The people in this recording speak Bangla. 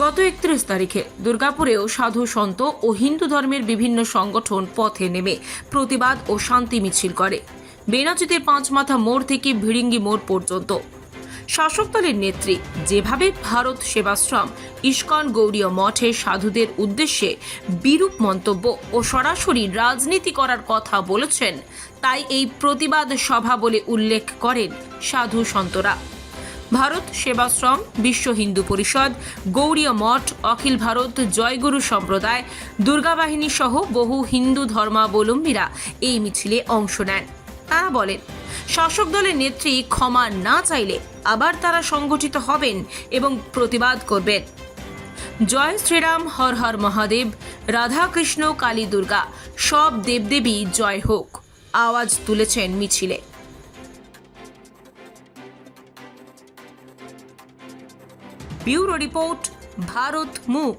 উনত্রিশ তারিখে দুর্গাপুরেও সাধু সন্ত ও হিন্দু ধর্মের বিভিন্ন সংগঠন পথে নেমে প্রতিবাদ ও শান্তি মিছিল করে। বেনাচিতের পাঁচমাথা মোড় থেকে ভিড়িঙ্গি মোড় পর্যন্ত। শাসক দলের নেত্রী, যেভাবে ভারত সেবাশ্রম, ইস্কন গৌরীয় মঠে সাধুদের উদ্দেশ্যে বিরূপ মন্তব্য ও সরাসরি রাজনীতি করার কথা বলেছেন, তাই এই প্রতিবাদ সভা বলে উল্লেখ করেন সাধু সন্তরা। ভারত সেবাশ্রম, বিশ্ব হিন্দু পরিষদ, গৌড়ীয় মঠ, অখিল ভারত, জয়গুরু সম্প্রদায় দুর্গা বাহিনী সহ বহু হিন্দু ধর্মাবলম্বীরা এই মিছিলে অংশ নেন। তারা বলেন, শাসক দলের নেত্রী ক্ষমা না চাইলে আবার তারা সংগঠিত হবেন এবং প্রতিবাদ করবেন। জয় শ্রীরাম, হর হর মহাদেব রাধাকৃষ্ণ কালী দুর্গা, সব দেবদেবী জয় হোক, আওয়াজ তুলেছেন মিছিলে। ব্যুরো রিপোর্ট ভারত মুখ।